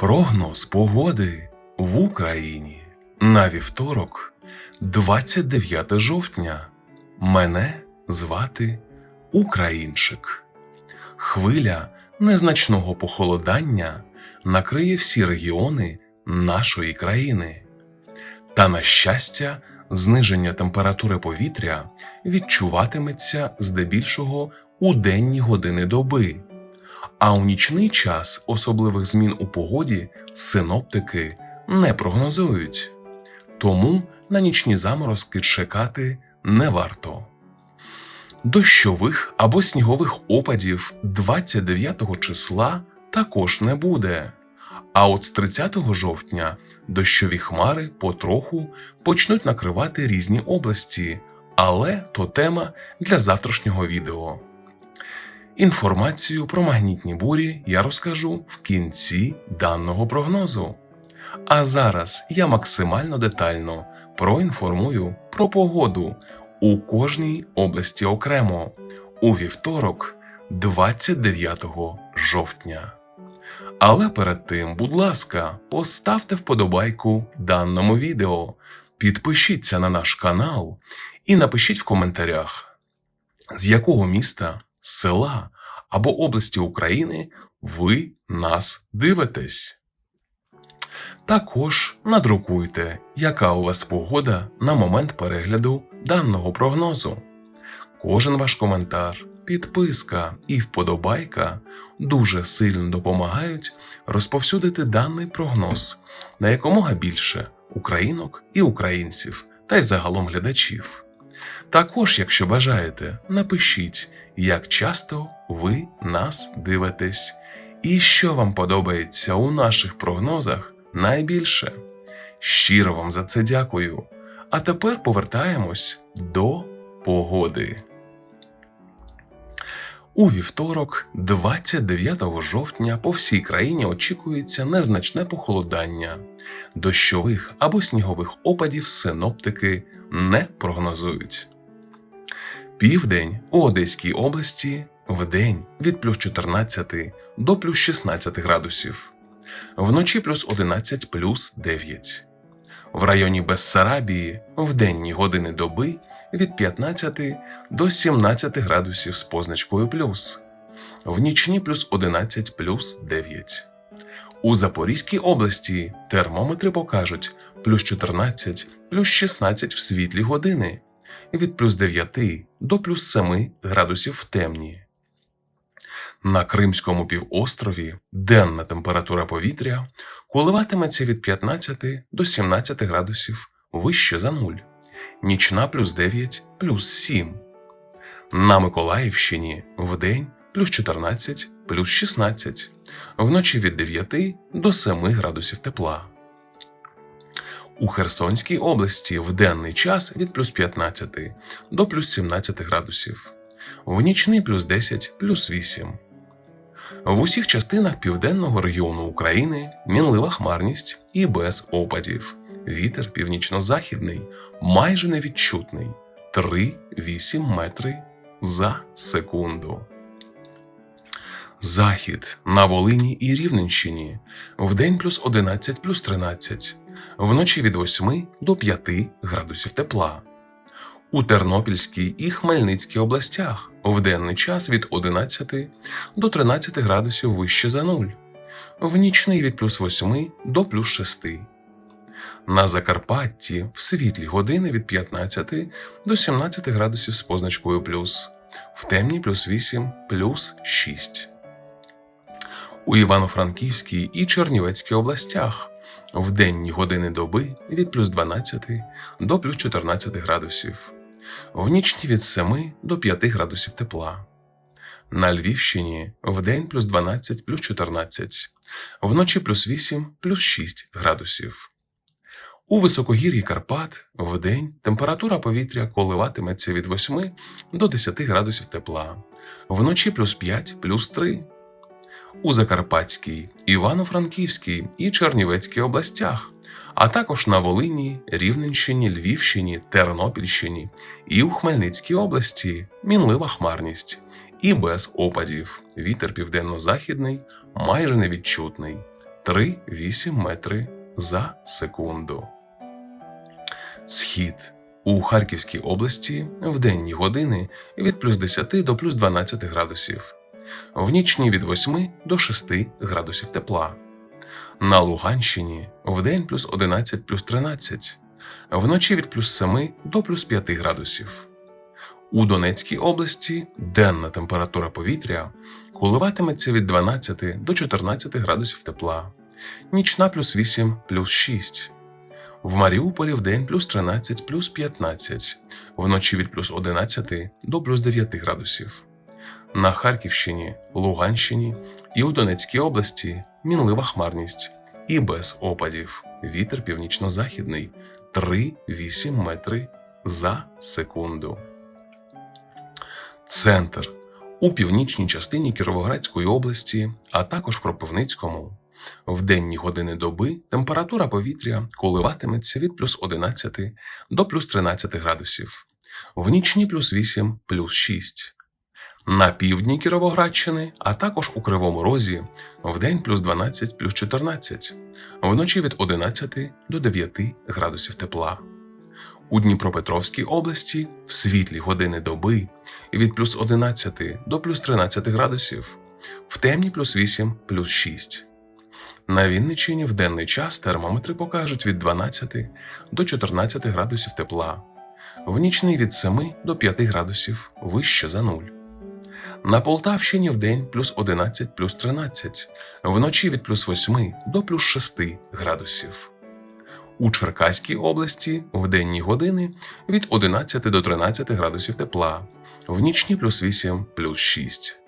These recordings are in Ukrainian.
Прогноз погоди в Україні на вівторок, 29 жовтня. Мене звати Українчик. Хвиля незначного похолодання накриє всі регіони нашої країни. Та, на щастя, зниження температури повітря відчуватиметься здебільшого у денні години доби. А у нічний час особливих змін у погоді синоптики не прогнозують. Тому на нічні заморозки чекати не варто. Дощових або снігових опадів 29 числа також не буде. А от з 30 жовтня дощові хмари потроху почнуть накривати різні області, але то тема для завтрашнього відео. Інформацію про магнітні бурі я розкажу в кінці даного прогнозу. А зараз я максимально детально проінформую про погоду у кожній області окремо у вівторок, 29 жовтня. Але перед тим, будь ласка, поставте вподобайку даному відео, підпишіться на наш канал і напишіть в коментарях, з якого міста, села або області України ви нас дивитесь. Також надрукуйте, яка у вас погода на момент перегляду даного прогнозу. Кожен ваш коментар, підписка і вподобайка дуже сильно допомагають розповсюдити даний прогноз на якомога більше українок і українців та й загалом глядачів. Також, якщо бажаєте, напишіть, як часто ви нас дивитесь, і що вам подобається у наших прогнозах найбільше. Щиро вам за це дякую. А тепер повертаємось до погоди. У вівторок, 29 жовтня, по всій країні очікується незначне похолодання. Дощових або снігових опадів синоптики не прогнозують. Південь у Одеській області вдень від плюс 14 до плюс 16 градусів, вночі плюс 11 плюс 9. В районі Бессарабії в денні години доби від 15 до 17 градусів з позначкою плюс, в нічні плюс 11 плюс 9. У Запорізькій області термометри покажуть плюс 14 плюс 16 в світлі години від плюс 9 до плюс 7 градусів в темні. На Кримському півострові денна температура повітря коливатиметься від 15 до 17 градусів вище за нуль, нічна плюс 9 плюс 7. На Миколаївщині вдень плюс 14 плюс 16, вночі від 9 до 7 градусів тепла. У Херсонській області в денний час від плюс 15 до плюс 17 градусів, в нічний плюс 10 плюс 8. В усіх частинах південного регіону України мінлива хмарність і без опадів. Вітер північно-західний, майже невідчутний 3-8 метри за секунду. Захід на Волині і Рівненщині вдень плюс 11 плюс 13, вночі від 8 до 5 градусів тепла. У Тернопільській і Хмельницькій областях в денний час від 11 до 13 градусів вище за нуль, в нічний від плюс 8 до плюс 6. На Закарпатті в світлі години від 15 до 17 градусів з позначкою плюс, в темні плюс 8 плюс 6. У Івано-Франківській і Чернівецькій областях в денні години доби від плюс 12 до плюс 14 градусів, в нічні від 7 до 5 градусів тепла. На Львівщині в день плюс 12 плюс 14, вночі плюс 8 плюс 6 градусів. У високогір'ї Карпат в день температура повітря коливатиметься від 8 до 10 градусів тепла, вночі плюс 5 плюс 3. У Закарпатській, Івано-Франківській і Чернівецькій областях, а також на Волині, Рівненщині, Львівщині, Тернопільщині і у Хмельницькій області. Мінлива хмарність. І без опадів. Вітер південно-західний майже невідчутний. 3,8 метри за секунду. Схід. У Харківській області в денні години від плюс 10 до плюс 12 градусів, в нічні від 8 до 6 градусів тепла. На Луганщині в день плюс 11 плюс 13, вночі від плюс 7 до плюс 5 градусів. У Донецькій області денна температура повітря коливатиметься від 12 до 14 градусів тепла, нічна плюс 8 плюс 6. В Маріуполі в день плюс 13 плюс 15, вночі від плюс 11 до плюс 9 градусів. На Харківщині, Луганщині і у Донецькій області мінлива хмарність і без опадів. Вітер північно-західний 3,8 метри за секунду. Центр у північній частині Кіровоградської області, а також в Кропивницькому. В денні години доби температура повітря коливатиметься від плюс 11 до плюс 13 градусів, в нічні плюс 8 плюс 6. На півдні Кіровоградщини, а також у Кривому Розі в день плюс 12 плюс 14, вночі від 11 до 9 градусів тепла. У Дніпропетровській області в світлі години доби від плюс 11 до плюс 13 градусів, в темні плюс 8 плюс 6. На Вінниччині в денний час термометри покажуть від 12 до 14 градусів тепла, в нічний від 7 до 5 градусів вище за нуль. На Полтавщині в день плюс 11 плюс 13, вночі від плюс 8 до плюс 6 градусів. У Черкаській області в денні години від 11 до 13 градусів тепла, в нічні плюс 8 плюс 6.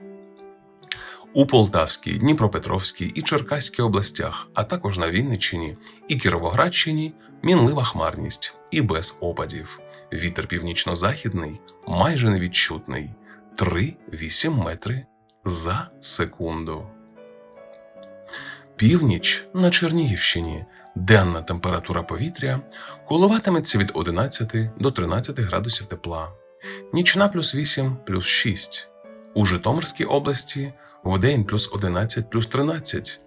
У Полтавській, Дніпропетровській і Черкаській областях, а також на Вінниччині і Кіровоградщині мінлива хмарність і без опадів. Вітер північно-західний майже невідчутний 3,8 метри за секунду. Північ на Чернігівщині денна температура повітря коливатиметься від 11 до 13 градусів тепла, нічна плюс 8 плюс 6. У Житомирській області в день плюс 11 плюс 13,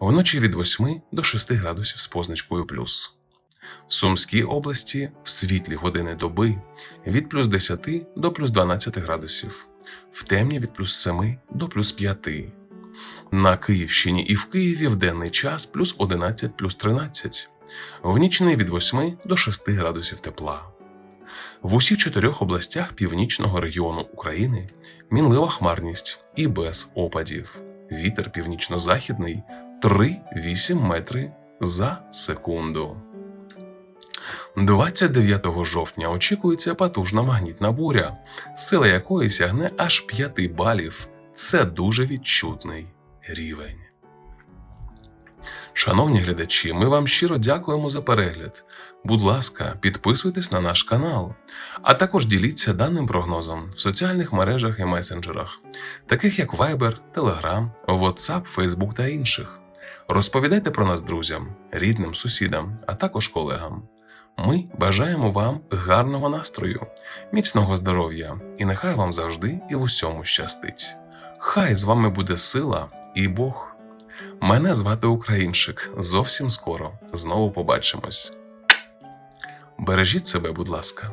вночі від 8 до 6 градусів з позначкою плюс. В Сумській області в світлі години доби від плюс 10 до плюс 12 градусів, в темні від плюс 7 до плюс 5. На Київщині і в Києві в денний час плюс 11 плюс 13, в нічний від 8 до 6 градусів тепла. В усіх чотирьох областях північного регіону України мінлива хмарність і без опадів. Вітер північно-західний 3,8 метри за секунду. 29 жовтня очікується потужна магнітна буря, сила якої сягне аж 5 балів. Це дуже відчутний рівень. Шановні глядачі, ми вам щиро дякуємо за перегляд. Будь ласка, підписуйтесь на наш канал, а також діліться даним прогнозом в соціальних мережах і месенджерах, таких як Viber, Telegram, WhatsApp, Facebook та інших. Розповідайте про нас друзям, рідним, сусідам, а також колегам. Ми бажаємо вам гарного настрою, міцного здоров'я і нехай вам завжди і в усьому щастить. Хай з вами буде сила і Бог. Мене звати Українчик. Зовсім скоро знову побачимось. Бережіть себе, будь ласка.